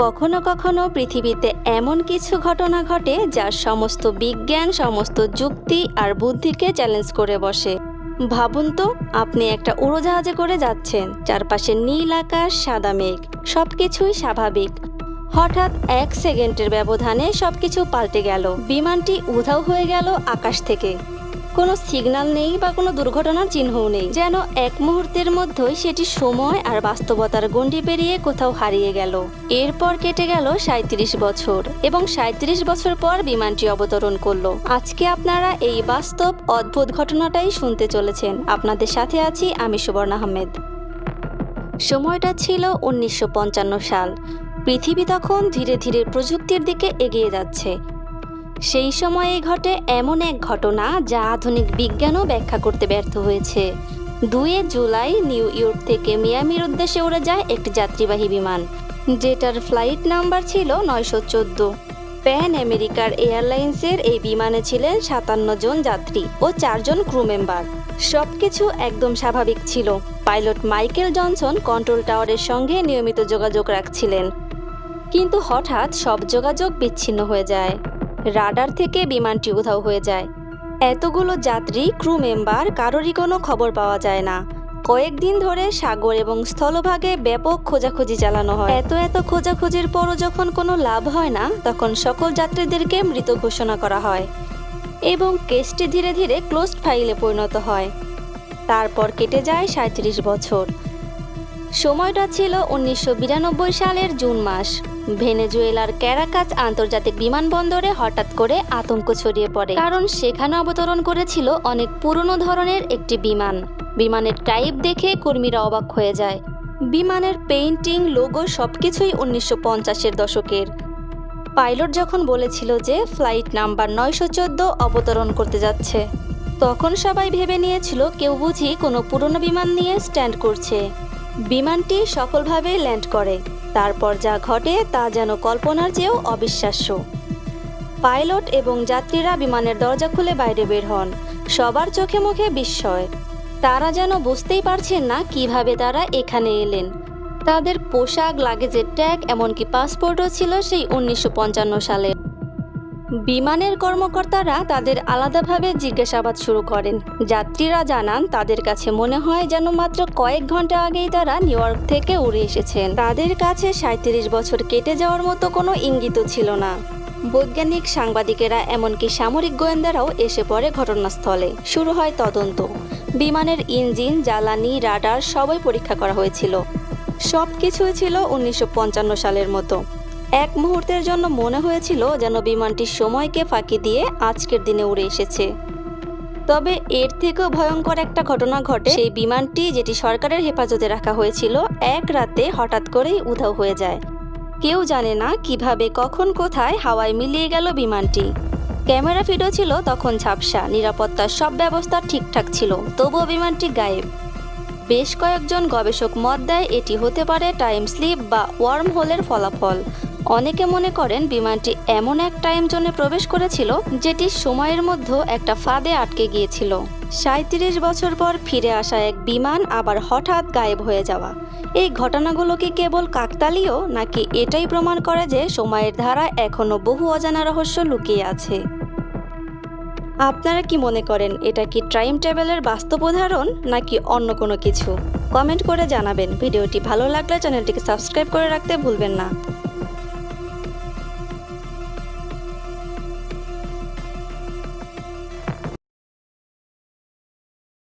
কখনো কখনো পৃথিবীতে এমন কিছু ঘটনা ঘটে যা সমস্ত বিজ্ঞান, সমস্ত যুক্তি আর বুদ্ধিকে চ্যালেঞ্জ করে বসে। ভাবুন তো, আপনি একটা উড়োজাহাজে করে যাচ্ছেন, চারপাশে নীল আকাশ, সাদা মেঘ সব কিছুই স্বাভাবিক। হঠাৎ এক সেকেন্ডের ব্যবধানে সবকিছু পাল্টে গেল। বিমানটি উধাও হয়ে গেল আকাশ থেকে। কোনো সিগন্যাল নেই বা কোনো দুর্ঘটনার চিহ্নও নেই। যেন এক মুহূর্তের মধ্যেই সেটি সময় আর বাস্তবতার গণ্ডি পেরিয়ে কোথাও হারিয়ে গেল। এরপর কেটে গেল সাঁত্রিশ বছর এবং সাঁত্রিশ বছর পর বিমানটি অবতরণ করল। আজকে আপনারা এই বাস্তব, অদ্ভুত ঘটনাটাই শুনতে চলেছেন। আপনাদের সাথে আছি আমি সুবর্ণ আহমেদ। সময়টা ছিল উনিশশো পঞ্চান্ন সাল। পৃথিবী তখন ধীরে ধীরে প্রযুক্তির দিকে এগিয়ে যাচ্ছে। সেই সময়ে ঘটে এমন এক ঘটনা যা আধুনিক বিজ্ঞানও ব্যাখ্যা করতে ব্যর্থ হয়েছে। দুয়ে জুলাই নিউ ইয়র্ক থেকে মিয়ামির উদ্দেশ্যে উড়ে যায় একটি যাত্রীবাহী বিমান, যেটার ফ্লাইট নাম্বার ছিল নয়শো চোদ্দ। প্যান আমেরিকার এয়ারলাইন্সের এই বিমানে ছিলেন সাতান্ন জন যাত্রী ও চারজন ক্রু মেম্বার। সবকিছু একদম স্বাভাবিক ছিল। পাইলট মাইকেল জনসন কন্ট্রোল টাওয়ারের সঙ্গে নিয়মিত যোগাযোগ রাখছিলেন। কিন্তু হঠাৎ সব যোগাযোগ বিচ্ছিন্ন হয়ে যায়। রাডার থেকে বিমানটি উধাও হয়ে যায়। এতগুলো যাত্রী, ক্রু মেম্বার, কারোরই কোনো খবর পাওয়া যায় না। কয়েকদিন ধরে সাগর এবং স্থলভাগে ব্যাপক খোঁজাখুঁজি চালানো হয়। এত এত খোঁজাখুঁজির পরও যখন কোনো লাভ হয় না, তখন সকল যাত্রীদেরকে মৃত ঘোষণা করা হয় এবং কেসটি ধীরে ধীরে ক্লোজড ফাইলে পরিণত হয়। তারপর কেটে যায় সাঁত্রিশ বছর। সময়টা ছিল উনিশশো বিরানব্বই সালের জুন মাস। ভেনেজুয়েলার ক্যারাকাচ আন্তর্জাতিক বিমানবন্দরে হঠাৎ করে আতঙ্ক ছড়িয়ে পড়ে। কারণ সেখানে অবতরণ করেছিল অনেক পুরনো ধরনের একটি বিমান। বিমানের টাইপ দেখে কর্মীরা অবাক হয়ে যায়। বিমানের পেইন্টিং, লোগো সবকিছুই উনিশশো পঞ্চাশের দশকের। পাইলট যখন বলেছিল যে ফ্লাইট নাম্বার নয়শো চোদ্দ অবতরণ করতে যাচ্ছে, তখন সবাই ভেবে নিয়েছিল কেউ বুঝি কোনো পুরনো বিমান নিয়ে স্ট্যান্ড করছে। বিমানটি সফলভাবে ল্যান্ড করে। তারপর যা ঘটে তা যেন কল্পনার চেয়েও অবিশ্বাস্য। পাইলট এবং যাত্রীরা বিমানের দরজা খুলে বাইরে বের হন। সবার চোখে মুখে বিস্ময়। তারা যেন বুঝতেই পারছেন না কীভাবে তারা এখানে এলেন। তাদের পোশাক, লাগেজের ট্যাগ, এমনকি পাসপোর্টও ছিল সেই উনিশশো পঞ্চান্ন সালে। বিমানের কর্মকর্তারা তাদের আলাদাভাবে জিজ্ঞাসাবাদ শুরু করেন। যাত্রীরা জানান, তাদের কাছে মনে হয় যেন মাত্র কয়েক ঘণ্টা আগেই তারা নিউ ইয়র্ক থেকে উড়ে এসেছেন। তাদের কাছে সাঁত্রিশ বছর কেটে যাওয়ার মতো কোনো ইঙ্গিত ছিল না। বৈজ্ঞানিক সাংবাদিকেরা, এমনকি সামরিক গোয়েন্দারাও এসে পড়ে ঘটনাস্থলে। শুরু হয় তদন্ত। বিমানের ইঞ্জিন, জ্বালানি, রাডার সবই পরীক্ষা করা হয়েছিল। সব কিছুই ছিল উনিশশো পঞ্চান্ন সালের মতো। এক মুহূর্তের জন্য মনে হয়েছিল যেন বিমানটি সময়কে ফাঁকি দিয়ে আজকের দিনে উড়ে এসেছে। তবে এর থেকেও ভয়ঙ্কর একটা ঘটনা ঘটে। সেই বিমানটি যেটি সরকারের হেফাজতে রাখা হয়েছিল, এক রাতে হঠাৎ করেই উধাও হয়ে যায়। কেউ জানে না কীভাবে, কখন, কোথায় হাওয়ায় মিলিয়ে গেল বিমানটি। ক্যামেরা ফিডও ছিল তখন ঝাপসা, নিরাপত্তার সব ব্যবস্থা ঠিকঠাক ছিল, তবুও বিমানটি গায়েব। বেশ কয়েকজন গবেষক মত দেয় এটি হতে পারে টাইম স্লিপ বা ওয়ার্ম হোলের ফলাফল। অনেকে মনে করেন বিমানটি এমন এক টাইম জোনে প্রবেশ করেছিল যেটি সময়ের মধ্যে একটা ফাঁদে আটকে গিয়েছিল। সাঁত্রিশ বছর পর ফিরে আসা এক বিমান আবার হঠাৎ গায়েব হয়ে যাওয়া। এই ঘটনাগুলো কি কেবল কাকতালীয়, নাকি এটাই প্রমাণ করে যে সময়ের ধারা এখনও বহু অজানা রহস্য লুকিয়ে আছে? আপনারা কি মনে করেন এটা কি টাইম টেবিলের বাস্তব উদাহরণ, নাকি অন্য কোনো কিছু? কমেন্ট করে জানাবেন। ভিডিওটি ভালো লাগলে চ্যানেলটিকে সাবস্ক্রাইব করে রাখতে ভুলবেন না।